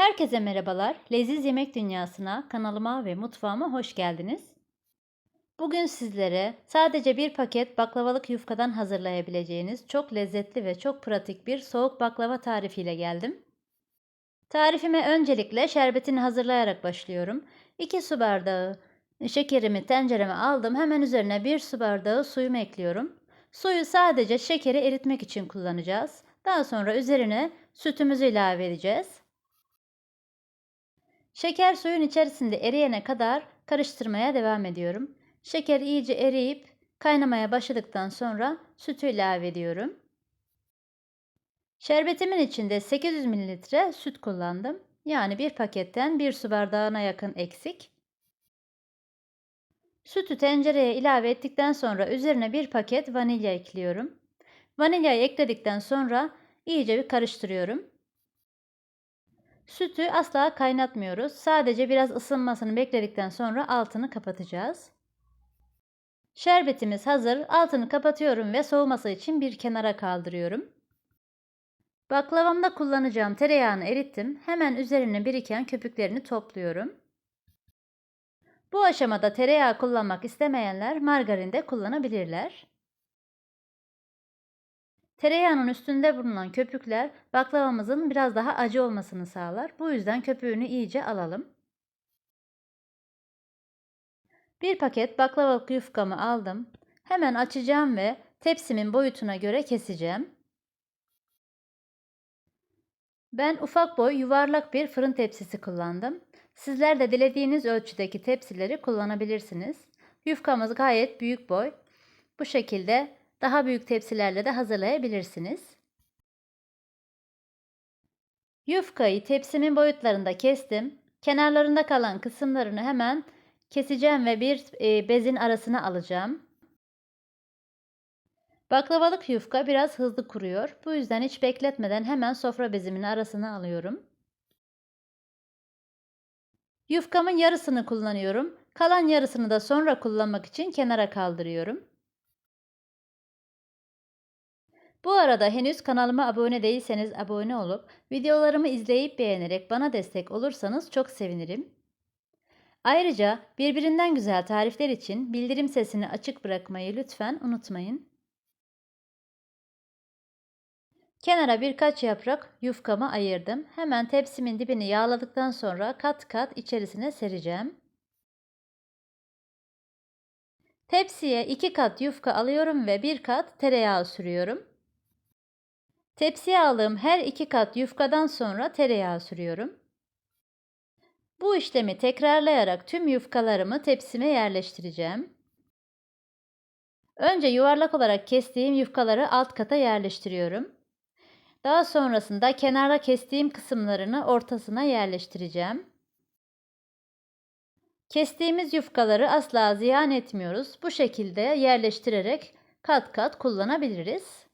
Herkese merhabalar. Leziz Yemek Dünyası'na, kanalıma ve mutfağıma hoş geldiniz. Bugün sizlere sadece bir paket baklavalık yufkadan hazırlayabileceğiniz çok lezzetli ve çok pratik bir soğuk baklava tarifiyle geldim. Tarifime öncelikle şerbetini hazırlayarak başlıyorum. 2 su bardağı şekerimi tencereme aldım. Hemen üzerine 1 su bardağı suyumu ekliyorum. Suyu sadece şekeri eritmek için kullanacağız. Daha sonra üzerine sütümüzü ilave edeceğiz. Şeker suyun içerisinde eriyene kadar karıştırmaya devam ediyorum. Şeker iyice eriyip kaynamaya başladıktan sonra sütü ilave ediyorum. Şerbetimin içinde 800 ml süt kullandım. Yani bir paketten bir su bardağına yakın eksik. Sütü tencereye ilave ettikten sonra üzerine bir paket vanilya ekliyorum. Vanilyayı ekledikten sonra iyice bir karıştırıyorum. Sütü asla kaynatmıyoruz. Sadece biraz ısınmasını bekledikten sonra altını kapatacağız. Şerbetimiz hazır. Altını kapatıyorum ve soğuması için bir kenara kaldırıyorum. Baklavamda kullanacağım tereyağını erittim. Hemen üzerine biriken köpüklerini topluyorum. Bu aşamada tereyağı kullanmak istemeyenler margarin de kullanabilirler. Tereyağının üstünde bulunan köpükler baklavamızın biraz daha acı olmasını sağlar. Bu yüzden köpüğünü iyice alalım. Bir paket baklavalık yufkamı aldım. Hemen açacağım ve tepsimin boyutuna göre keseceğim. Ben ufak boy yuvarlak bir fırın tepsisi kullandım. Sizler de dilediğiniz ölçüdeki tepsileri kullanabilirsiniz. Yufkamız gayet büyük boy. Bu şekilde daha büyük tepsilerle de hazırlayabilirsiniz. Yufkayı tepsimin boyutlarında kestim. Kenarlarında kalan kısımlarını hemen keseceğim ve bir e, bezin arasına alacağım. Baklavalık yufka biraz hızlı kuruyor. Bu yüzden hiç bekletmeden hemen sofra bezimin arasına alıyorum. Yufkamın yarısını kullanıyorum. Kalan yarısını da sonra kullanmak için kenara kaldırıyorum. Bu arada henüz kanalıma abone değilseniz abone olup videolarımı izleyip beğenerek bana destek olursanız çok sevinirim. Ayrıca birbirinden güzel tarifler için bildirim sesini açık bırakmayı lütfen unutmayın. Kenara birkaç yaprak yufkamı ayırdım. Hemen tepsimin dibini yağladıktan sonra kat kat içerisine sereceğim. Tepsiye iki kat yufka alıyorum ve bir kat tereyağı sürüyorum. Tepsiye aldığım her iki kat yufkadan sonra tereyağı sürüyorum. Bu işlemi tekrarlayarak tüm yufkalarımı tepsime yerleştireceğim. Önce yuvarlak olarak kestiğim yufkaları alt kata yerleştiriyorum. Daha sonrasında kenara kestiğim kısımlarını ortasına yerleştireceğim. Kestiğimiz yufkaları asla ziyan etmiyoruz. Bu şekilde yerleştirerek kat kat kullanabiliriz.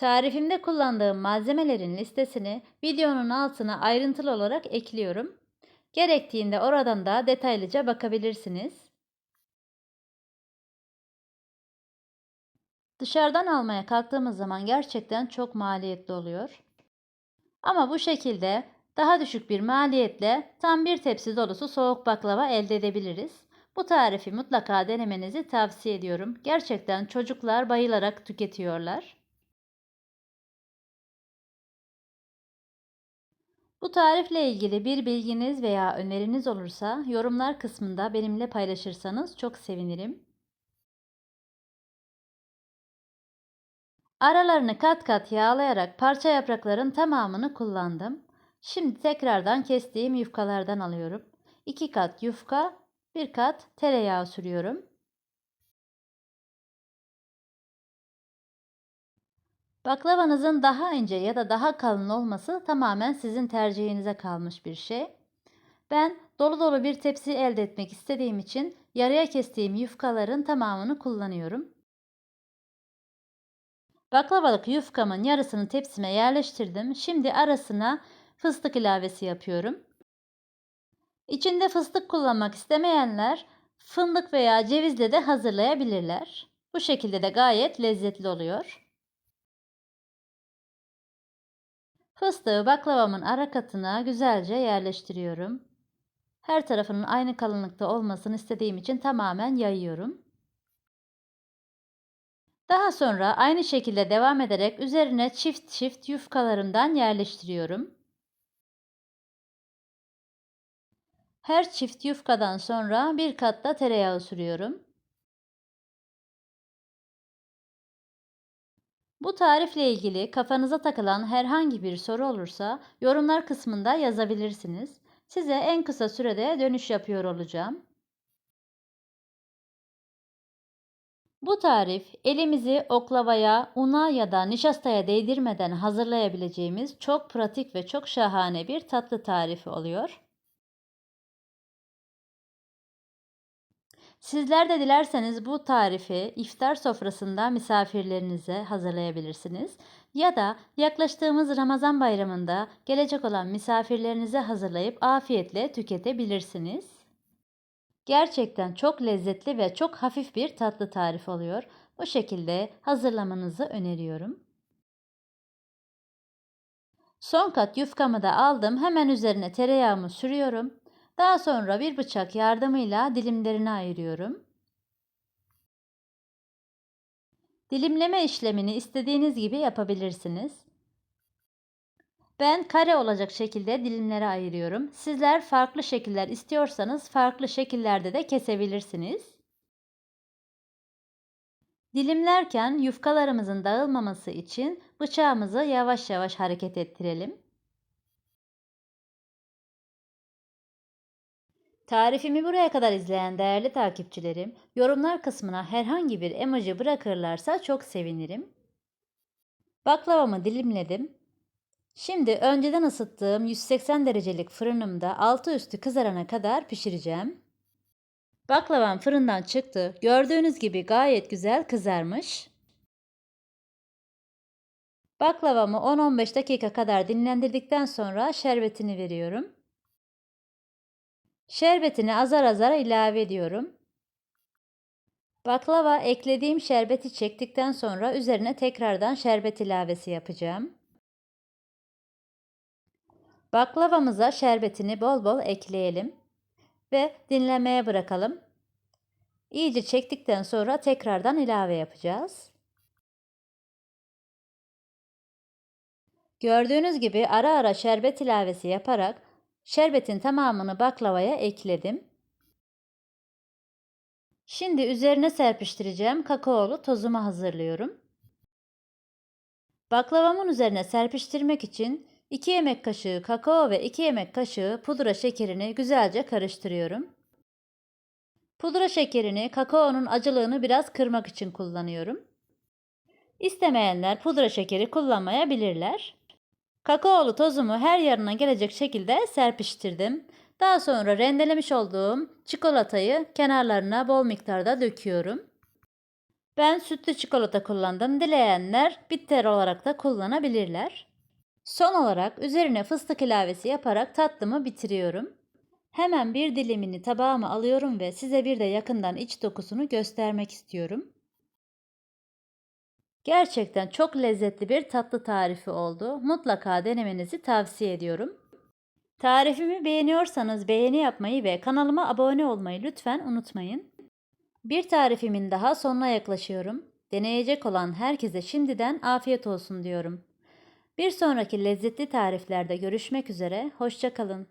Tarifimde kullandığım malzemelerin listesini videonun altına ayrıntılı olarak ekliyorum. Gerektiğinde oradan da detaylıca bakabilirsiniz. Dışarıdan almaya kalktığımız zaman gerçekten çok maliyetli oluyor. Ama bu şekilde daha düşük bir maliyetle tam bir tepsi dolusu soğuk baklava elde edebiliriz. Bu tarifi mutlaka denemenizi tavsiye ediyorum. Gerçekten çocuklar bayılarak tüketiyorlar. Bu tarifle ilgili bir bilginiz veya öneriniz olursa yorumlar kısmında benimle paylaşırsanız çok sevinirim. Aralarını kat kat yağlayarak parça yaprakların tamamını kullandım. Şimdi tekrardan kestiğim yufkalardan alıyorum. 2 kat yufka, 1 kat tereyağı sürüyorum. Baklavanızın daha ince ya da daha kalın olması tamamen sizin tercihinize kalmış bir şey. Ben dolu dolu bir tepsi elde etmek istediğim için yarıya kestiğim yufkaların tamamını kullanıyorum. Baklavalık yufkamın yarısını tepsime yerleştirdim. Şimdi arasına fıstık ilavesi yapıyorum. İçinde fıstık kullanmak istemeyenler fındık veya cevizle de hazırlayabilirler. Bu şekilde de gayet lezzetli oluyor. Fıstığı baklavamın ara katına güzelce yerleştiriyorum. Her tarafının aynı kalınlıkta olmasını istediğim için tamamen yayıyorum. Daha sonra aynı şekilde devam ederek üzerine çift çift yufkalarından yerleştiriyorum. Her çift yufkadan sonra bir kat da tereyağı sürüyorum. Bu tarifle ilgili kafanıza takılan herhangi bir soru olursa yorumlar kısmında yazabilirsiniz. Size en kısa sürede dönüş yapıyor olacağım. Bu tarif elimizi oklavaya, una ya da nişastaya değdirmeden hazırlayabileceğimiz çok pratik ve çok şahane bir tatlı tarifi oluyor. Sizler de dilerseniz bu tarifi iftar sofrasında misafirlerinize hazırlayabilirsiniz. Ya da yaklaştığımız Ramazan bayramında gelecek olan misafirlerinize hazırlayıp afiyetle tüketebilirsiniz. Gerçekten çok lezzetli ve çok hafif bir tatlı tarif oluyor. Bu şekilde hazırlamanızı öneriyorum. Son kat yufkamı da aldım. Hemen üzerine tereyağımı sürüyorum. Daha sonra bir bıçak yardımıyla dilimlerine ayırıyorum. Dilimleme işlemini istediğiniz gibi yapabilirsiniz. Ben kare olacak şekilde dilimlere ayırıyorum. Sizler farklı şekiller istiyorsanız farklı şekillerde de kesebilirsiniz. Dilimlerken yufkalarımızın dağılmaması için bıçağımızı yavaş yavaş hareket ettirelim. Tarifimi buraya kadar izleyen değerli takipçilerim, yorumlar kısmına herhangi bir emoji bırakırlarsa çok sevinirim. Baklavamı dilimledim. Şimdi önceden ısıttığım 180 derecelik fırınımda altı üstü kızarana kadar pişireceğim. Baklavam fırından çıktı. Gördüğünüz gibi gayet güzel kızarmış. Baklavamı 10-15 dakika kadar dinlendirdikten sonra şerbetini veriyorum. Şerbetini azar azar ilave ediyorum. Baklava eklediğim şerbeti çektikten sonra üzerine tekrardan şerbet ilavesi yapacağım. Baklavamıza şerbetini bol bol ekleyelim ve dinlemeye bırakalım. İyice çektikten sonra tekrardan ilave yapacağız. Gördüğünüz gibi ara ara şerbet ilavesi yaparak Şerbetin tamamını baklavaya ekledim. Şimdi üzerine serpiştireceğim kakaolu tozumu hazırlıyorum. Baklavamın üzerine serpiştirmek için 2 yemek kaşığı kakao ve 2 yemek kaşığı pudra şekerini güzelce karıştırıyorum. Pudra şekerini kakaonun acılığını biraz kırmak için kullanıyorum. İstemeyenler pudra şekeri kullanmayabilirler. Kakaolu tozumu her yanına gelecek şekilde serpiştirdim. Daha sonra rendelemiş olduğum çikolatayı kenarlarına bol miktarda döküyorum. Ben sütlü çikolata kullandım. Dileyenler bitter olarak da kullanabilirler. Son olarak üzerine fıstık ilavesi yaparak tatlımı bitiriyorum. Hemen bir dilimini tabağıma alıyorum ve size bir de yakından iç dokusunu göstermek istiyorum. Gerçekten çok lezzetli bir tatlı tarifi oldu. Mutlaka denemenizi tavsiye ediyorum. Tarifimi beğeniyorsanız beğeni yapmayı ve kanalıma abone olmayı lütfen unutmayın. Bir tarifimin daha sonuna yaklaşıyorum. Deneyecek olan herkese şimdiden afiyet olsun diyorum. Bir sonraki lezzetli tariflerde görüşmek üzere, hoşçakalın.